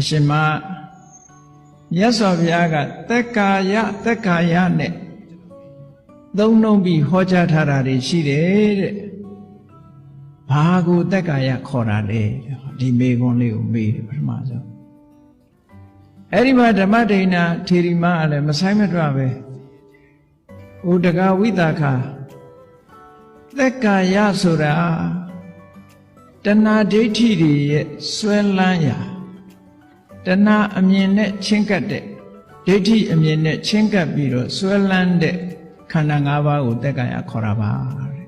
အရှင်မမြတ်စွာဘုရားကသက်ကာယသက်ကာယနဲ့သုံးနှုံးပြီးဟောကြားထားတာတွေရှိတယ်တဲ့ဘာကိုသက်ကာယခေါ်တာလဲဒီမေခွန်းလေးကိုမေးတယ်ပထမဆုံးအဲ့ဒီမှာဓမ္မဒိဏထေရီမကလည်းမဆိုင်မတွပဲဥဒကဝိတာခသက်ကာယဆိုတာတဏှာဒိဋ္ဌိတွေရဲ့ဆွဲလန်းရာ တဏှာအမြင်နဲ့ချင်းကပ်တဲ့ဒိဋ္ဌိအမြင်နဲ့ချင်းကပ်ပြီးတော့ဆွဲလန်းတဲ့ခန္ဓာ၅ပါးကိုသက်ကာယခေါ်တာပါတဲ့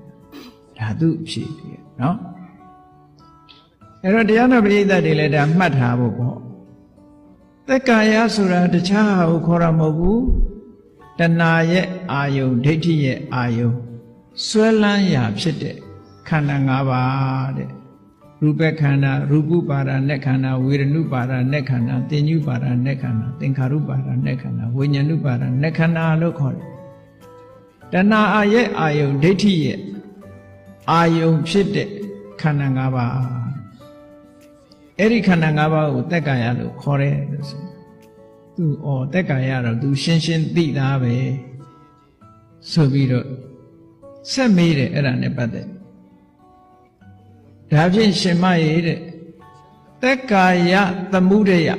ဒါသူအဖြစ်ပြနော်အဲ့တော့တရားတော်ပရိသတ်တွေလည်းဒါမှတ်ထားဖို့ပေါ့သက်ကာယဆိုတာတခြားဟာကိုခေါ်တာမဟုတ်ဘူးတဏှာရဲ့အာယုန်ဒိဋ္ဌိရဲ့အာယုန်ဆွဲလန်းရာဖြစ်တဲ့ခန္ဓာ၅ပါးတဲ့ ရူပခန္ဓာရူပုပါဒာနဲ့ခန္ဓာဝေရဏုပါဒာနဲ့ခန္ဓာသင်ညုပါဒာနဲ့ခန္ဓာသင်္ခါရုပါဒာနဲ့ခန္ဓာဝိညာဏုပါဒာနဲ့ခန္ဓာလို့ခေါ်တယ်တဏှာအာရဲ့အာယုန်ဒိဋ္ဌိရဲ့အာယုန်ဖြစ်တဲ့ခန္ဓာ၅ပါးအဲ့ဒီခန္ဓာ၅ပါးကိုတက်ကာယလို့ခေါ်တယ်လို့ဆိုသူဩတက်ကာယတော့သူရှင်းရှင်းသိသားပဲဆိုပြီးတော့ဆက်မေးတယ်အဲ့ဒါနဲ့ပတ်သက် ဒါဖြင့်ရှင်မရေတဲ့တက်ကာယသမှုရယ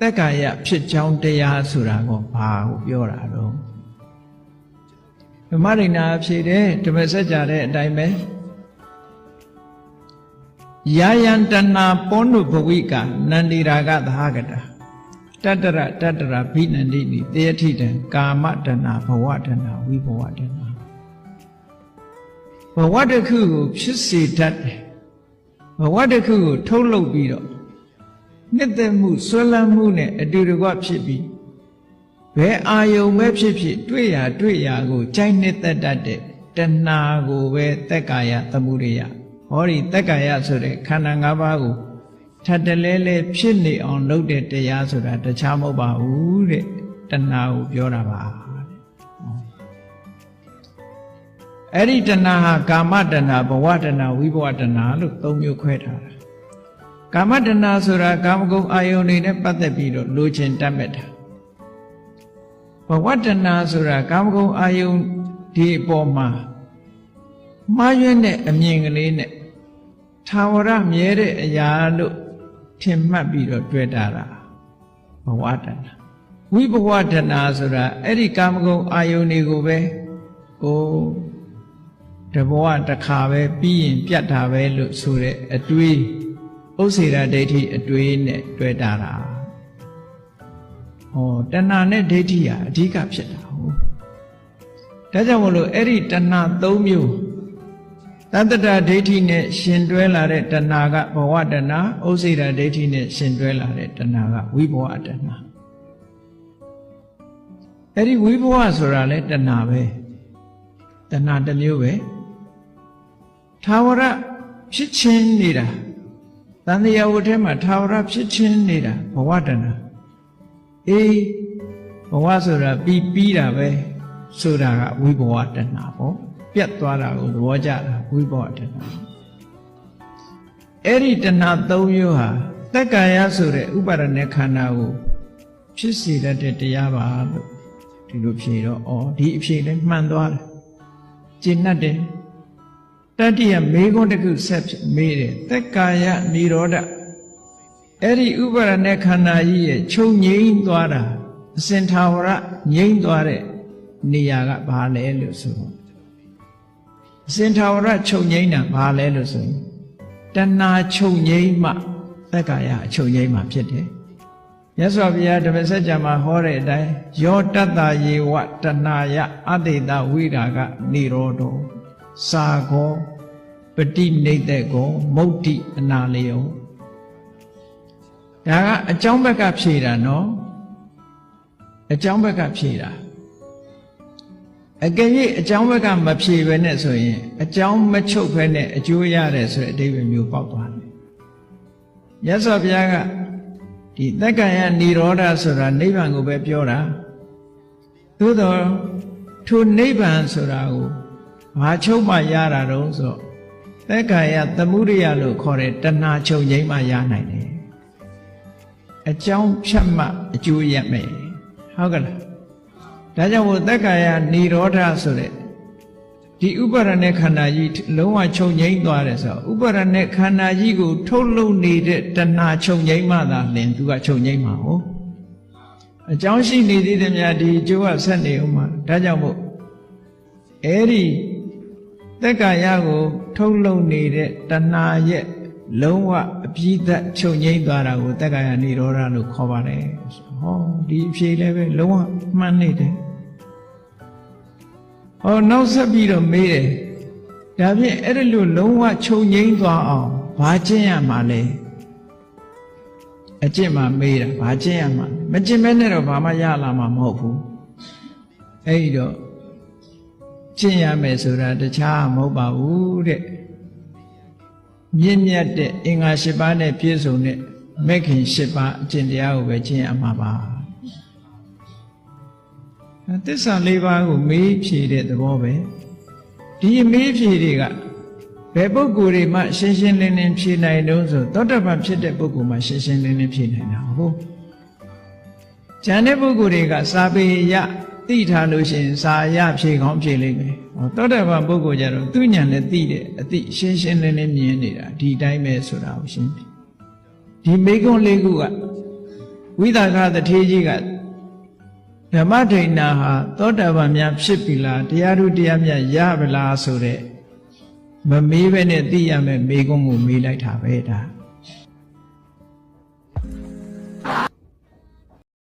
တက်ကာယဖြစ်ကြောင်းတရားဆိုတာကိုဘာကိုပြောတာတော့ဓမ္မရိနာဖြေတယ်ဓမ္မစကြာတဲ့အတိုင်းပဲယာယံတဏပောနုဘဝိကနန္ဒီရာဂသဟကတာတတရတတရဘိနန္တိနိတေယထိတံကာမတဏဘဝတဏဝိဘဝတဏဘဝတစ်ခုကိုဖြစ်စေတတ်တယ် ဘဝတစ်ခုကိုထုတ်လုပ်ပြီးတော့နှစ်သက်မှုဆွဲလန်းမှုနဲ့အတူတကွဖြစ်ပြီးဘယ်အာယုံပဲဖြစ်ဖြစ်တွေ့ရတွေ့ရကိုကြိုက်နှစ်သက်တတ်တဲ့တဏှာကိုပဲတက်ကာယသမှုရိယဟောဒီတက်ကာယဆိုတဲ့ခန္ဓာ၅ပါးကိုထပ်တလဲလဲဖြစ်နေအောင်လုပ်တဲ့တရားဆိုတာတခြားမဟုတ်ပါဘူးတဲ့တဏှာကိုပြောတာပါ အဲ့ဒီတဏှာဟာကာမတဏှာဘဝတဏှာဝိဘဝတဏှာလို့သုံးမျိုးခွဲထားတာကာမတဏှာဆိုတာကာမဂုဏ်အာယုန်တွေနဲ့ပတ်သက်ပြီးတော့လိုချင်တတ်မဲ့တာဘဝတဏှာဆိုတာကာမဂုဏ်အာယုန်ဒီအပေါ်မှာမှားယွင်းတဲ့အမြင်ကလေးနဲ့သာဝရမြဲတဲ့အရာလို့ထင်မှတ်ပြီးတော့တွေ့တာတာဘဝတဏှာဝိဘဝတဏှာဆိုတာအဲ့ဒီကာမဂုဏ်အာယုန်တွေကိုပဲဟို တဘဝတစ်ခါပဲပြီးရင်ပြတ်တာပဲလို့ဆိုတဲ့အတွေးဥစ္စေရဒိဋ္ဌိအတွေးနဲ့တွေ့တာတာဟောတဏှာနဲ့ဒိဋ္ဌိဟာအဓိကဖြစ်တာဟုတ်ဒါကြောင့်မလို့အဲ့ဒီတဏှာ၃မျိုးတတ္တဒိဋ္ဌိနဲ့ရှင်တွဲလာတဲ့တဏှာကဘဝတဏှာဥစ္စေရဒိဋ္ဌိနဲ့ရှင်တွဲလာတဲ့တဏှာကဝိဘဝတဏှာအဲ့ဒီဝိဘဝဆိုတာလဲတဏှာပဲတဏှာတစ်မျိုးပဲ သာဝရဖြစ်ချင်းနေတာတန်တရားဝတ်ထဲမှာသာဝရဖြစ်ချင်းနေတာဘဝတဏှာအေးဘဝဆိုတာပြီးပြီးတာပဲဆိုတာကဝိဘဝတဏှာပေါ့ပြတ်သွားတာကိုသဘောကျတာဝိဘဝတဏှာအဲ့ဒီတဏှာ၃မျိုးဟာတက္ကာယဆိုတဲ့ဥပါဒณะခန္ဓာကိုဖြစ်စေတတ်တဲ့တရားပါလို့ဒီလိုဖြေတော့ဩဒီအဖြေလည်းမှန်သွားတယ်ကျင့်တတ်တယ် တတ္တိယမေခွန်းတစ်ခုဆက်မေးတယ်တက္ကာယនិရောဓအဲ့ဒီဥပါဒณะခန္ဓာကြီးရဲ့ချုပ်ငိမ့်သွားတာအစင်ထာဝရငိမ့်သွားတဲ့နေရာကဘာလဲလို့ဆိုတော့အစင်ထာဝရချုပ်ငိမ့်တာဘာလဲလို့ဆိုရင်တဏှာချုပ်ငိမ့်မှတက္ကာယအချုပ်ငိမ့်မှဖြစ်တယ်မြတ်စွာဘုရားဓမ္မစကြာမှာဟောတဲ့အတိုင်းယောတတ္တယေဝတဏှာယအတေတဝိရာကនិရောဓောစာခော ပฏิနေတ္တကောမုတ်တိအနာလယောဒါကအကြောင်းဘက်ကဖြေတာနော်အကြောင်းဘက်ကဖြေတာအကယ်၍အကြောင်းဘက်ကမဖြေဘဲနဲ့ဆိုရင်အကြောင်းမချုပ်ဘဲနဲ့အကျိုးရတယ်ဆိုတဲ့အဓိပ္ပာယ်မျိုးပေါက်သွားတယ်မြတ်စွာဘုရားကဒီသက္ကယនិရောဓဆိုတာနိဗ္ဗာန်ကိုပဲပြောတာသို့တော့ထိုနိဗ္ဗာန်ဆိုတာကိုဘာချုပ်မှရတာတုံးဆို သက္ကာယသမှုရိယလို့ခေါ်တဲ့တဏှာချုပ်ငိမ့်မှရနိုင်တယ် အကြောင်းဖြတ်မှအကျိုးရမယ်ဟုတ်ကလားဒါကြောင့်မို့တက္ကာယនិရောဓဆိုတဲ့ဒီဥပါရณะခန္ဓာကြီးလုံးဝချုပ်ငိမ့်သွားတယ်ဆိုတော့ဥပါရณะခန္ဓာကြီးကိုထုတ်လုပ်နေတဲ့တဏှာချုပ်ငိမ့်မှသာလင်သူကချုပ်ငိမ့်မှာဟုတ်အကြောင်းရှိနေသေးတယ်များဒီအကျိုးကဆက်နေဦးမှာဒါကြောင့်မို့အဲ့ဒီ တက္ကာယကို ထုတ်လုပ်နေတဲ့တဏှာရဲ့လုံးဝအပြည့်သက်ချုပ်ငိမ့်သွားတာကိုတက္ကာယនិရောဓလို့ခေါ်ပါတယ်ဟောဒီအဖြေလည်းပဲလုံးဝမှန်နေတယ်ဟောနောက်ဆက်ပြီးတော့မေးတယ်ဒါဖြင့်အဲ့ဒါလို့လုံးဝချုပ်ငိမ့်သွားအောင်ဘာကျင့်ရမှာလဲအကျင့်မှာမေးတာဘာကျင့်ရမှာလဲမကျင့်မဲနဲ့တော့ဘာမှရလာမှာမဟုတ်ဘူးအဲ့ဒီတော့ ကျင့်ရမယ်ဆိုတာတခြားမဟုတ်ပါဘူးတဲ့မြင့်မြတ်တဲ့အင်္ဂါ၈ပါးနဲ့ပြည့်စုံတဲ့မက္ခင်၈ပါးအကျင့်တရားကိုပဲကျင့်ရမှာပါသစ္စာ၄ပါးကိုမေးဖြေတဲ့သဘောပဲဒီမေးဖြေတွေကဘယ်ပုဂ္ဂိုလ်တွေမှရှင်းရှင်းလင်းလင်းဖြေနိုင်တုံးဆိုသောတပန်ဖြစ်တဲ့ပုဂ္ဂိုလ်မှရှင်းရှင်းလင်းလင်းဖြေနိုင်တာဟုတ်ကျန်တဲ့ပုဂ္ဂိုလ်တွေကစာပေရ သိထားလို့ရှိရင်စာရဖြေကောင်းဖြေလိမ့်မယ်ဟောသောတပန်ပုဂ္ဂိုလ်ကြတော့သူညံနဲ့သိတဲ့အသိရှင်းရှင်းလင်းလင်းမြင်နေတာဒီတိုင်းပဲဆိုတာကိုရှင်းပြီဒီမေကွန်းလေးခုကဝိသကသထေးကြီးကဓမ္မဒိဏဟာသောတာပန်များဖြစ်ပြီလားတရားတို့တရားမြတ်ရပါလားဆိုတဲ့မမေးပဲနဲ့သိရမယ်မေကွန်းကိုမေးလိုက်တာပဲဒါ